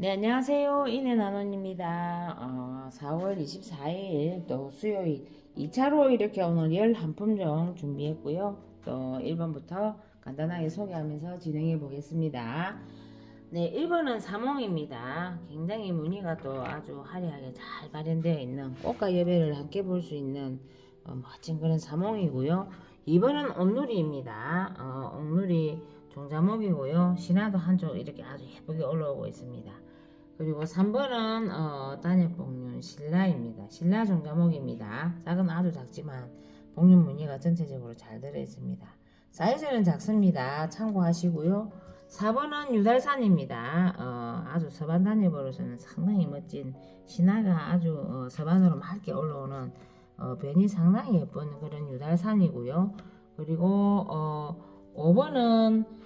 네, 안녕하세요. 이내나노입니다. 어, 4월 24일 또 수요일 2차로 이렇게 오늘 열한 품종 준비했고요. 또 1번부터 간단하게 소개하면서 진행해 보겠습니다. 네, 1번은 사몽입니다. 굉장히 무늬가 또 아주 화려하게 잘 발현되어 있는 꽃과 여배를 함께 볼 수 있는 어, 멋진 그런 사몽이고요. 2번은 옥누리입니다. 어, 옥누리 종자목이고요. 신화도 한쪽 이렇게 아주 예쁘게 올라오고 있습니다. 그리고 3번은 어, 단엽복륜 신라입니다. 신라 종자목입니다. 작은 아주 작지만 복륜 무늬가 전체적으로 잘 들어있습니다. 사이즈는 작습니다. 참고하시고요. 4번은 유달산입니다. 어, 아주 서반 단엽으로서는 상당히 멋진 신화가 아주 어, 서반으로 맑게 올라오는 어, 변이 상당히 예쁜 그런 유달산이고요. 그리고 어, 5번은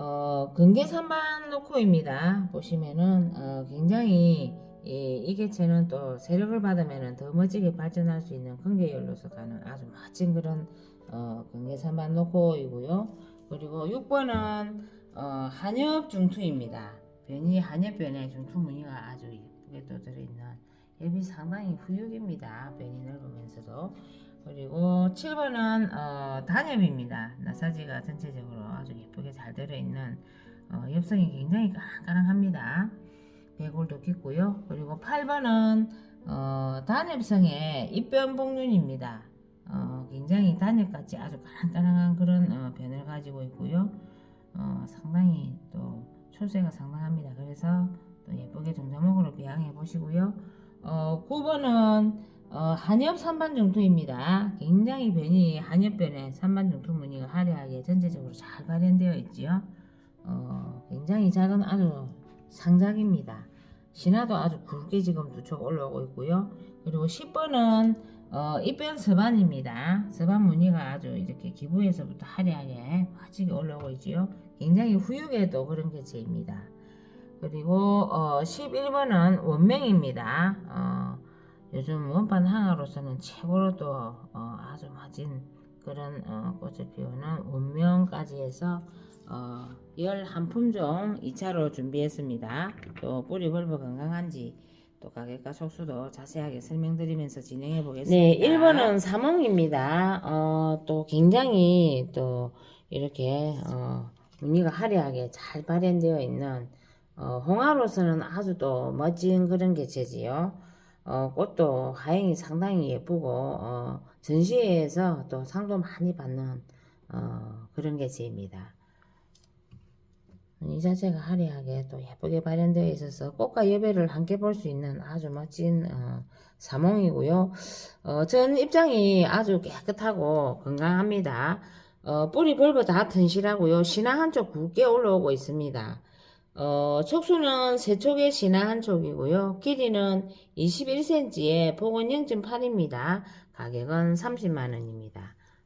어, 근계산반 노코입니다. 보시면은 어, 굉장히 이, 이 개체는 또 세력을 받으면은 더 멋지게 발전할 수 있는 근계열로서 가는 아주 멋진 그런 어, 근계산반 노코이고요. 그리고 6번은 어, 한엽 중투입니다. 변이 한엽변에 중투 무늬가 아주 예쁘게 또 들어있는 엽이 상당히 후육입니다. 변이 넓으면서도 그리고 7번은 어, 단엽입니다. 나사지가 전체적으로 아주 예쁘게 잘 들어있는 어, 엽성이 굉장히 까랑까랑합니다. 배골도 깊고요. 그리고 8번은 어, 단엽성의 입변 복륜입니다. 어, 굉장히 단엽같이 아주 까랑까랑한 그런 어, 변을 가지고 있고요. 어, 상당히 또 출세가 상당합니다. 그래서 또 예쁘게 종자목으로 비양해 보시고요. 어, 9번은 어, 한엽 산반 중투입니다. 굉장히 변이 한엽변에 산반 중투 무늬가 화려하게 전체적으로 잘 발현되어 있지요. 어, 굉장히 작은 아주 상작입니다. 신화도 아주 굵게 지금 두촉 올라오고 있고요. 그리고 10번은 어, 입변 서반입니다. 서반 무늬가 아주 이렇게 기부에서부터 화려하게 빠지게 올라오고 있지요. 굉장히 후육에도 그런 개체입니다. 그리고 어, 11번은 원명입니다. 어, 요즘 원판 항아로서는 최고로 또 어, 아주 멋진 그런 어, 꽃을 피우는 원명까지 해서 어, 열한 품종 2차로 준비했습니다. 또 뿌리 벌브 건강한지 또 가격과 속수도 자세하게 설명드리면서 진행해 보겠습니다. 네, 1번은 사몽입니다. 어, 또 굉장히 또 이렇게 어, 무늬가 화려하게 잘 발현되어 있는 어, 홍화로서는 아주 또 멋진 그런 개체지요. 어, 꽃도 하행이 상당히 예쁘고 어, 전시회에서 또 상도 많이 받는 어, 그런 개체입니다. 이 자체가 화려하게 또 예쁘게 발현되어 있어서 꽃과 여배를 함께 볼 수 있는 아주 멋진 어, 사몽이고요. 어, 전 입장이 아주 깨끗하고 건강합니다. 어, 뿌리 벌버 다 튼실하고요. 신화 한쪽 굵게 올라오고 있습니다. 어, 촉수는 세 촉의 신화 한 촉이고요. 길이는 21cm에 폭은 0.8입니다. 가격은 30만원입니다.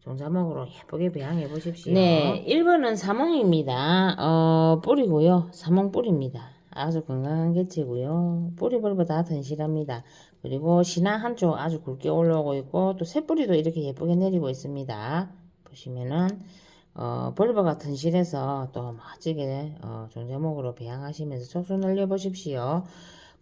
종자목으로 예쁘게 배양해 보십시오. 네, 1번은 사몽입니다. 어, 뿌리고요. 사몽 뿌리입니다. 아주 건강한 개체고요. 뿌리 벌보 다 튼실합니다. 그리고 신화 한쪽 아주 굵게 올라오고 있고 또 새뿌리도 이렇게 예쁘게 내리고 있습니다. 보시면은 어, 벌버가 튼실해서 또 멋지게 어, 종자목으로 배양하시면서 촉수 늘려보십시오.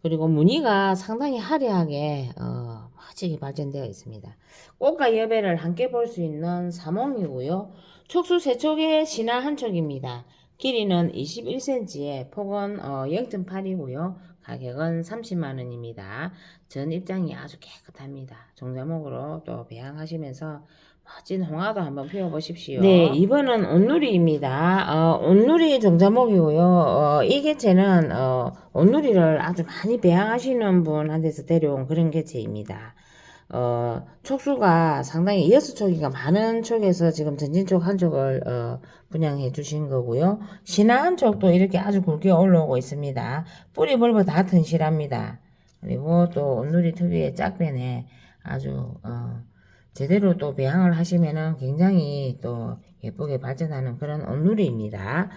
그리고 무늬가 상당히 화려하게 어, 멋지게 발전되어 있습니다. 꽃과 여배를 함께 볼 수 있는 사몽이고요. 촉수 세 촉에 신화 한 촉입니다. 길이는 21cm에 폭은 어, 0.8이고요. 가격은 30만원입니다. 전 입장이 아주 깨끗합니다. 종자목으로 또 배양하시면서 멋진 홍화도 한번 피워보십시오. 네, 이번은 온누리입니다. 어, 온누리 종자목이고요. 어, 이 개체는 어, 온누리를 아주 많이 배양하시는 분한테서 데려온 그런 개체입니다. 어, 촉수가 상당히 여섯 촉이가 많은 촉에서 지금 전진촉 한쪽을 어, 분양해 주신 거고요. 신화 한쪽도 이렇게 아주 굵게 올라오고 있습니다. 뿌리 벌버 다 튼실합니다. 그리고 또 온누리 특유의 짝변에 아주 어, 제대로 또 배양을 하시면은 굉장히 또 예쁘게 발전하는 그런 온누리입니다.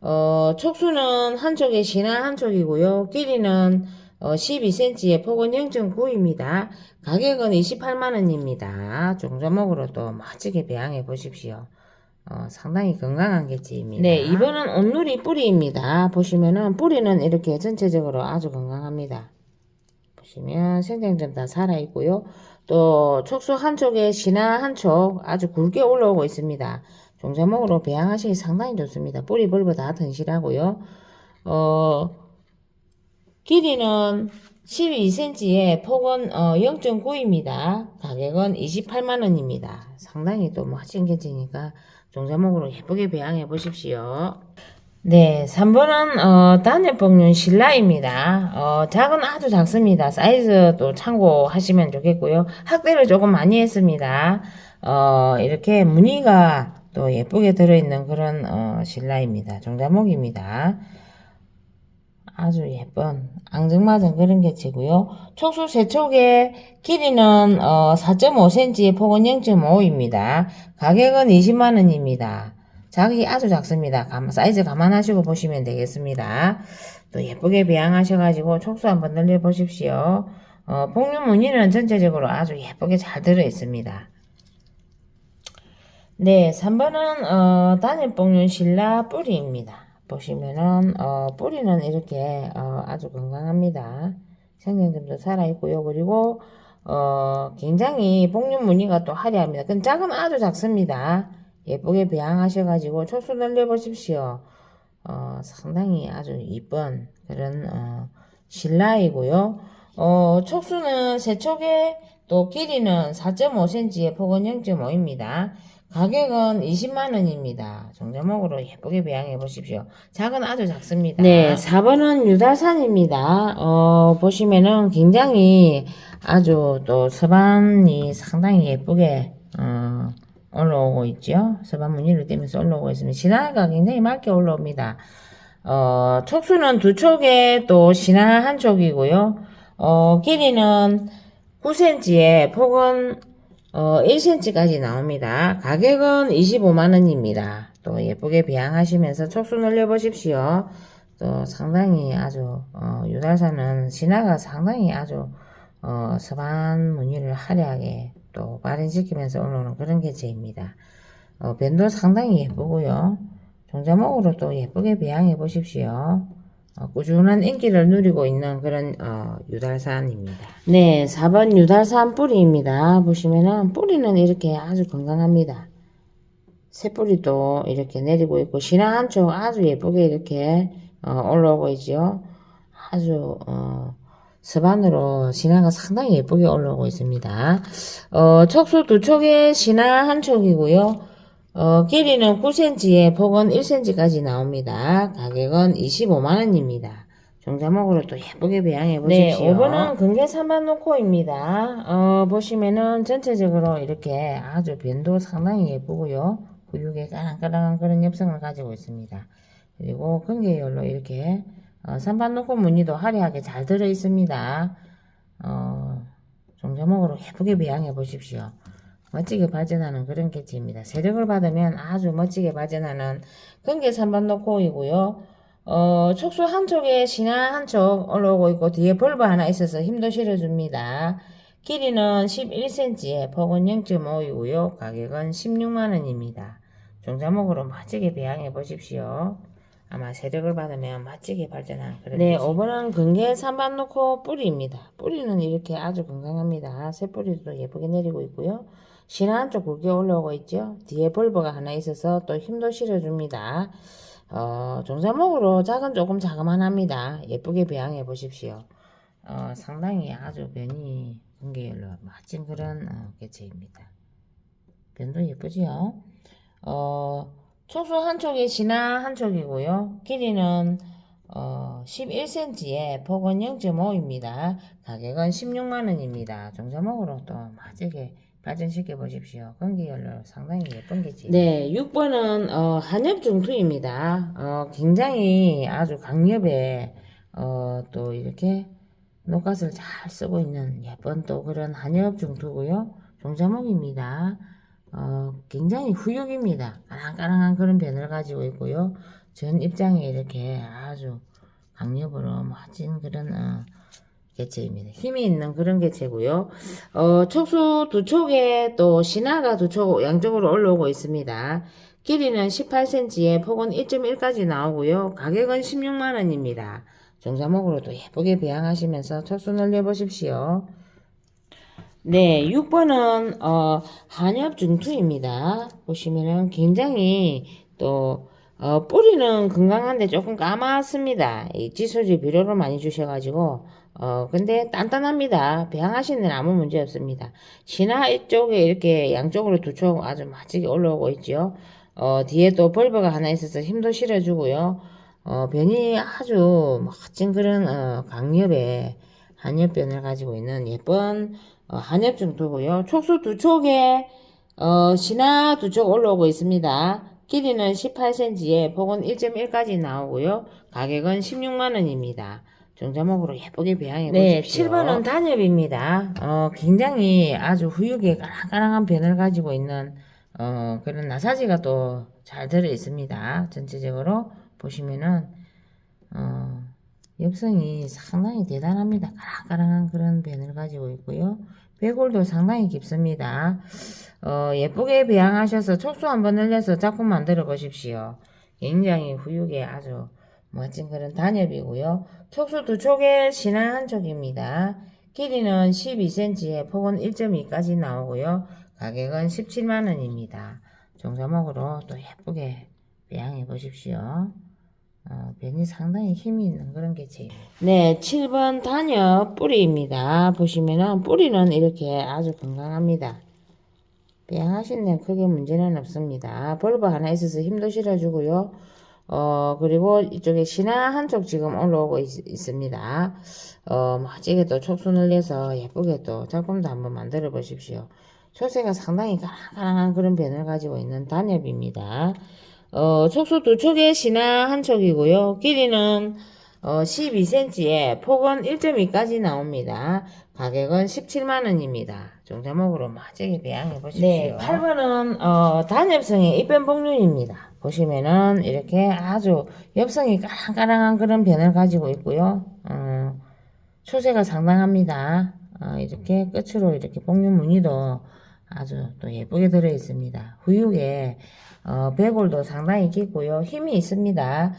어, 촉수는 한쪽에 신화 한쪽이고요. 길이는 어, 12cm에 폭은 0.9입니다. 가격은 28만원입니다. 종자목으로 또 멋지게 배양해 보십시오. 어, 상당히 건강한 개체입니다. 네, 이번은 온누리 뿌리입니다. 보시면은 뿌리는 이렇게 전체적으로 아주 건강합니다. 보시면 생장점 다 살아있고요. 또 촉수 한쪽에 신화 한쪽 아주 굵게 올라오고 있습니다. 종자목으로 배양하시기 상당히 좋습니다. 뿌리 벌브 다 튼실하고요. 어, 길이는 12cm에 폭은 어, 0.9입니다. 가격은 28만원입니다. 상당히 또 멋진 개체니까 종자목으로 예쁘게 배양해 보십시오. 네, 3번은 어, 단열복륜 신라입니다. 어, 작은 아주 작습니다. 사이즈 또 참고하시면 좋겠고요. 학대를 조금 많이 했습니다. 어, 이렇게 무늬가 또 예쁘게 들어있는 그런 어, 신라입니다. 종자목입니다. 아주 예쁜 앙증맞은 그런 개체고요. 촉수 세촉의 길이는 어, 4.5cm, 폭은 0.5입니다. 가격은 20만원입니다. 자기 아주 작습니다. 감- 사이즈 감안하시고 보시면 되겠습니다. 또 예쁘게 배양하셔가지고 촉수 한번 늘려보십시오. 어, 복륜 무늬는 전체적으로 아주 예쁘게 잘 들어있습니다. 네, 3번은 어, 단일 복륜 신라 뿌리입니다. 보시면은 어, 뿌리는 이렇게 어, 아주 건강합니다. 생명점도 살아있고요. 그리고 어, 굉장히 복륜 무늬가 또 화려합니다. 근 짝은 아주 작습니다. 예쁘게 배양하셔가지고 촉수 늘려보십시오. 어, 상당히 아주 이쁜 그런 어, 신라이고요. 어, 촉수는 세 촉에 또 길이는 4.5cm에 폭은 0.5입니다. 가격은 20만원입니다. 종자목으로 예쁘게 배양해 보십시오. 작은 아주 작습니다. 네, 4번은 유달산입니다. 어, 보시면은 굉장히 아주 또 서반이 상당히 예쁘게, 어, 올라오고 있죠. 서반 무늬를 띠면서 올라오고 있습니다. 신화가 굉장히 맑게 올라옵니다. 어, 촉수는 두 촉에 또 신화 한 촉이고요. 어, 길이는 9cm에 폭은 어, 1cm까지 나옵니다. 가격은 25만원입니다. 또 예쁘게 배양하시면서 촉수 늘려보십시오. 또 상당히 아주, 어, 유달산은 신화가 상당히 아주, 어, 서반 무늬를 화려하게 또 발현시키면서 올라오는 그런 개체입니다. 어, 변도 상당히 예쁘고요. 종자목으로 또 예쁘게 배양해 보십시오. 어, 꾸준한 인기를 누리고 있는 그런 어, 유달산입니다. 네, 4번 유달산 뿌리입니다. 보시면은 뿌리는 이렇게 아주 건강합니다. 새뿌리도 이렇게 내리고 있고 신화 한쪽 아주 예쁘게 이렇게 어, 올라오고 있죠. 아주 어, 서반으로 신화가 상당히 예쁘게 올라오고 있습니다. 어, 척수 두 촉에 신화 한 촉이고요. 어, 길이는 9cm에 폭은 1cm까지 나옵니다. 가격은 25만원입니다. 종자목으로 또 예쁘게 배양해 보십시오. 네, 5번은 근개 3반 노코입니다. 어, 보시면은 전체적으로 이렇게 아주 변도 상당히 예쁘고요. 구육에 까랑까랑한 그런 엽성을 가지고 있습니다. 그리고 근개열로 이렇게 어, 3반 노코 무늬도 화려하게 잘 들어 있습니다. 어, 종자목으로 예쁘게 배양해 보십시오. 멋지게 발전하는 그런 개체입니다. 세력을 받으면 아주 멋지게 발전하는 근개 3반 노코이고요. 어, 촉수 한쪽에 신화 한쪽 올라오고 있고 뒤에 벌브 하나 있어서 힘도 실어줍니다. 길이는 11cm에 폭은 0.5이고요. 가격은 16만원입니다. 종자목으로 멋지게 배양해 보십시오. 아마 세력을 받으면 멋지게 발전하는 그런 네, 5번은 근개 3반 놓고 뿌리입니다. 뿌리는 이렇게 아주 건강합니다. 새 뿌리도 예쁘게 내리고 있고요. 신화 한쪽 굵게 올라오고 있죠. 뒤에 벌브가 하나 있어서 또 힘도 실어줍니다. 어, 종자목으로 작은 조금 자그만합니다. 예쁘게 배양해 보십시오. 어, 상당히 아주 변이 근개열로 멋진 그런 어, 개체입니다. 변도 예쁘지요? 어, 촉수 한쪽이 진화 한쪽이고요. 길이는 어, 11cm에 폭은 0.5입니다. 가격은 16만원입니다. 종자목으로 또 멋지게 발전시켜 보십시오. 건기열로 상당히 예쁜 개지. 네, 6번은 어, 한엽 중투입니다. 어, 굉장히 아주 강엽에 어, 또 이렇게 녹갓을 잘 쓰고 있는 예쁜 또 그런 한엽 중투고요. 종자목입니다. 어, 굉장히 후육입니다. 까랑까랑한 그런 변을 가지고 있고요. 전 입장에 이렇게 아주 강력으로 멋진 그런 어, 개체입니다. 힘이 있는 그런 개체고요. 어, 촉수 두 촉에 또 신화가 두 촉 양쪽으로 올라오고 있습니다. 길이는 18cm에 폭은 1.1까지 나오고요. 가격은 16만원입니다. 정자목으로도 예쁘게 배양하시면서 촉수 늘려보십시오. 네, 6번은 어, 한엽 중투입니다. 보시면은 굉장히 또 어, 뿌리는 건강한데 조금 까맣습니다. 이 지소지 비료를 많이 주셔가지고 어, 근데 단단합니다. 배양하시는 아무 문제 없습니다. 신화 이쪽에 이렇게 양쪽으로 두쪽 아주 멋지게 올라오고 있죠. 어, 뒤에 또 벌버가 하나 있어서 힘도 실어주고요. 어, 변이 아주 멋진 그런 어, 강엽의 한엽변을 가지고 있는 예쁜 어, 한엽 중투고요. 촉수 두 촉에 어, 신화 두 촉 올라오고 있습니다. 길이는 18cm에 폭은 1.1까지 나오고요. 가격은 16만원입니다. 정자목으로 예쁘게 배양해 네, 보십시오. 7번은 단엽입니다. 어, 굉장히 아주 후육에 까랑까랑한 변을 가지고 있는 어, 그런 나사지가 또 잘 들어 있습니다. 전체적으로 보시면은 어, 엽성이 상당히 대단합니다. 까랑까랑한 그런 변을 가지고 있고요. 배골도 상당히 깊습니다. 어, 예쁘게 배양하셔서 촉수 한번 늘려서 작품 만들어 보십시오. 굉장히 후육에 아주 멋진 그런 단엽이고요. 촉수 두 촉에 신화 한 촉입니다. 길이는 12cm에 폭은 1.2까지 나오고요. 가격은 17만원입니다. 종자목으로 또 예쁘게 배양해 보십시오. 어, 변이 상당히 힘이 있는 그런 개체입니다. 네, 7번 단엽 뿌리입니다. 보시면은 뿌리는 이렇게 아주 건강합니다. 배양하신 데는 크게 문제는 없습니다. 벌브 하나 있어서 힘도 실어주고요. 어, 그리고 이쪽에 신화 한쪽 지금 올라오고 있, 습니다 어, 멋지게 또 촉순을 내서 예쁘게 또 작품도 한번 만들어 보십시오. 초세가 상당히 가랑가랑한 그런 변을 가지고 있는 단엽입니다. 어, 촉수 두 촉에 신화 한 촉이고요. 길이는 어, 12cm에 폭은 1.2까지 나옵니다. 가격은 17만원입니다. 종자목으로 멋지게 배양해 보십시오. 네, 8번은 어, 단엽성의 입변 복륜입니다. 보시면은 이렇게 아주 엽성이 까랑까랑한 그런 변을 가지고 있고요. 어, 초세가 상당합니다. 어, 이렇게 끝으로 이렇게 복륜 무늬도 아주 또 예쁘게 들어 있습니다. 후육에 어, 배골도 상당히 깊고요. 힘이 있습니다.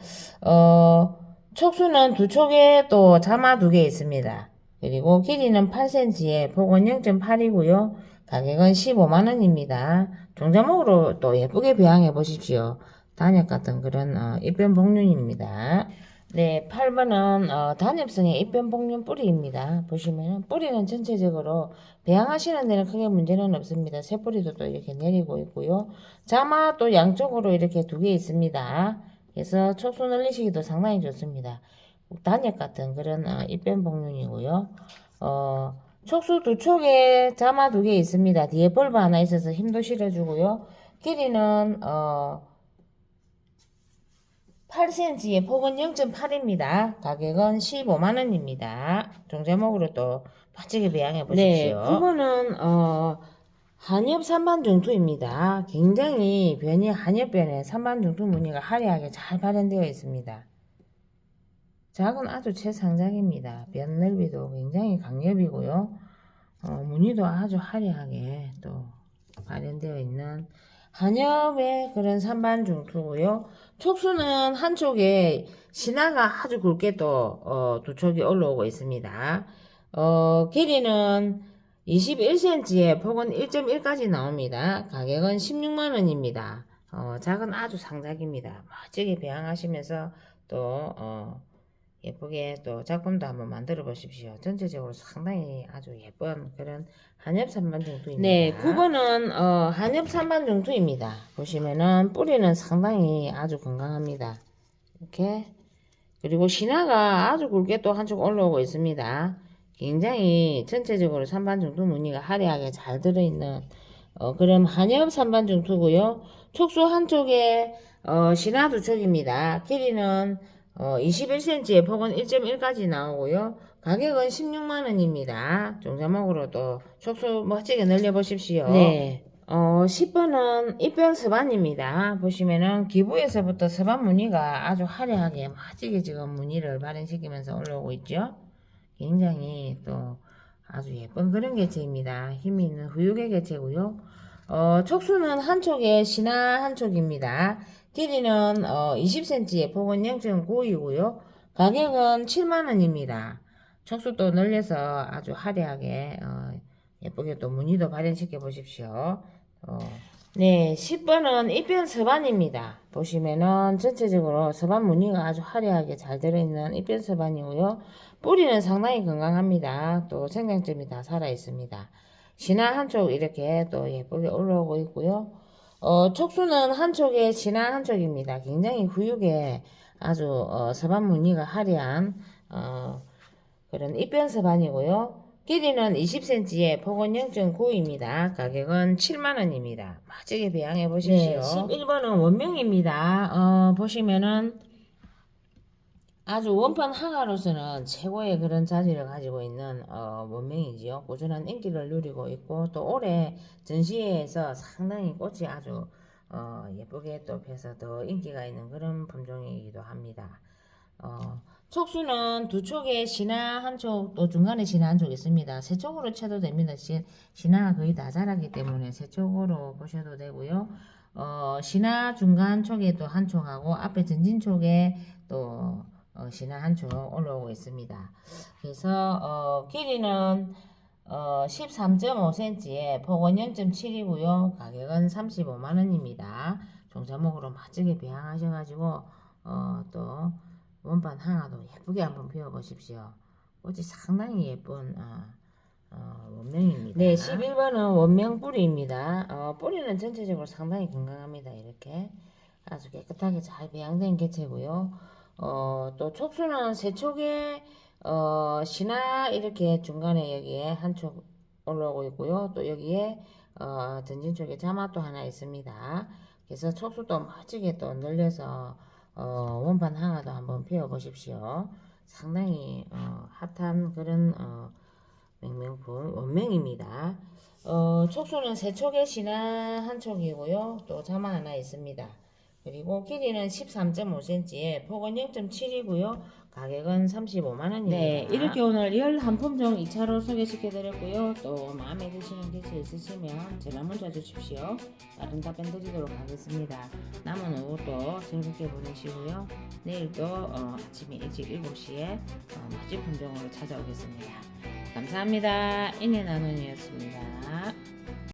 어, 촉수는 두 촉에 또 자마 두 개 있습니다. 그리고 길이는 8cm에 폭은 0.8이고요. 가격은 15만원입니다. 종자목으로 또 예쁘게 배양해 보십시오. 단엽 같은 그런 어, 입변 복륜입니다. 네, 8번은 어, 단엽성의 입변 복륜 뿌리입니다. 보시면 뿌리는 전체적으로 배양하시는 데는 크게 문제는 없습니다. 새 뿌리도 또 이렇게 내리고 있고요. 자마 또 양쪽으로 이렇게 두 개 있습니다. 그래서 촉수 늘리시기도 상당히 좋습니다. 단엽 같은 그런 어, 입변 복륜이고요. 어, 촉수 두 촉에 자마 두 개 있습니다. 뒤에 벌브 하나 있어서 힘도 실어주고요. 길이는 어, 8cm에 폭은 0.8입니다. 가격은 15만원입니다. 종자목으로 또 바치게 배양해 네, 보십시오. 9번은 어, 한엽 산반 중투입니다. 굉장히 변이 한엽변에 산반 중투 무늬가 화려하게 잘 발현되어 있습니다. 작은 아주 최상작입니다. 변 넓이도 굉장히 강엽이고요. 어, 무늬도 아주 화려하게 또 발현되어 있는 한엽의 그런 산반 중투고요. 촉수는 한쪽에 신화가 아주 굵게 또, 어, 두 촉이 올라오고 있습니다. 어, 길이는 21cm에 폭은 1.1까지 나옵니다. 가격은 16만원입니다. 어, 작은 아주 상작입니다. 멋지게 배양하시면서 또, 어, 예쁘게 또 작품도 한번 만들어 보십시오. 전체적으로 상당히 아주 예쁜 그런 한엽 산반 중투입니다. 네, 9번은 어, 한엽 산반 중투입니다. 보시면은 뿌리는 상당히 아주 건강합니다. 이렇게 그리고 신화가 아주 굵게 또 한쪽 올라오고 있습니다. 굉장히 전체적으로 산반 중투 무늬가 화려하게 잘 들어있는 어, 그럼 한엽 산반 중투고요. 촉수 한쪽에 어, 신화 두 촉입니다. 길이는 어, 21cm에 폭은 1.1까지 나오고요. 가격은 16만원입니다. 종자목으로 또 촉수 멋지게 늘려보십시오. 네. 어, 10번은 입변 서반입니다. 보시면은 기부에서부터 서반 무늬가 아주 화려하게 멋지게 지금 무늬를 발현시키면서 올라오고 있죠. 굉장히 또 아주 예쁜 그런 개체입니다. 힘이 있는 후육의 개체고요. 어, 촉수는 한쪽에 신화 한쪽입니다. 길이는 어, 20cm에 폭은 0.9이고요. 가격은 7만원입니다. 촉수도 늘려서 아주 화려하게 어, 예쁘게 또 무늬도 발현시켜 보십시오. 어, 네, 10번은 입변 서반입니다. 보시면은 전체적으로 서반 무늬가 아주 화려하게 잘 들어있는 입변 서반이고요. 뿌리는 상당히 건강합니다. 또 생장점이 다 살아 있습니다. 신화 한쪽 이렇게 또 예쁘게 올라오고 있고요. 어, 촉수는 한쪽에 신화 한쪽입니다. 굉장히 후육에 아주 어, 서반 무늬가 화려한 어, 그런 입변 서반이고요. 길이는 20cm에 폭은 0.9입니다. 가격은 7만원입니다. 멋지게 배양해 보십시오. 네, 11번은 원명입니다. 어, 보시면은 아주 원판 항아로서는 최고의 그런 자질을 가지고 있는 어, 원명이지요. 꾸준한 인기를 누리고 있고 또 올해 전시회에서 상당히 꽃이 아주 어, 예쁘게 또 펴서 더 인기가 있는 그런 품종이기도 합니다. 어, 촉수는 두 촉에 신화 한 촉, 또 중간에 신화 한 촉 있습니다. 세 촉으로 쳐도 됩니다. 시, 신화가 거의 다 자라기 때문에 세 촉으로 보셔도 되고요. 어, 신화 중간 촉에 또 한 촉하고 앞에 전진 촉에 또 어, 신화 한촉 올라오고 있습니다. 그래서 어, 길이는 어, 13.5cm에 폭은 0.7이고요. 가격은 35만 원입니다. 종자목으로 멋지게 배양하셔가지고 어, 또 원판 하나도 예쁘게 한번 피워보십시오. 꽃이 상당히 예쁜 어, 어, 원명입니다. 네, 11번은 원명 뿌리입니다. 어, 뿌리는 전체적으로 상당히 건강합니다. 이렇게 아주 깨끗하게 잘 배양된 개체고요. 어, 또 촉수는 세 촉에 어, 신화 이렇게 중간에 여기에 한촉 올라오고 있고요. 또 여기에 어, 전진 쪽에 자마도 하나 있습니다. 그래서 촉수도 멋지게 또 늘려서 어, 원판 하나도 한번 피워 보십시오. 상당히 어, 핫한 그런 어, 맹명품 원명입니다. 어, 촉수는 세 촉에 신화 한 촉이고요. 또 자마 하나 있습니다. 그리고 길이는 13.5cm에 폭은 0.7이고요. 가격은 35만원입니다. 네, 이렇게 오늘 열 한품종 2차로 소개시켜드렸고요. 또 마음에 드시는 개체 있으시면 전화 문자 주십시오. 다른 답변 드리도록 하겠습니다. 남은 오후도 즐겁게 보내시고요. 내일 또 어, 아침에 일찍 7시에 어, 맛집 품종으로 찾아오겠습니다. 감사합니다. 인해 나눔이었습니다.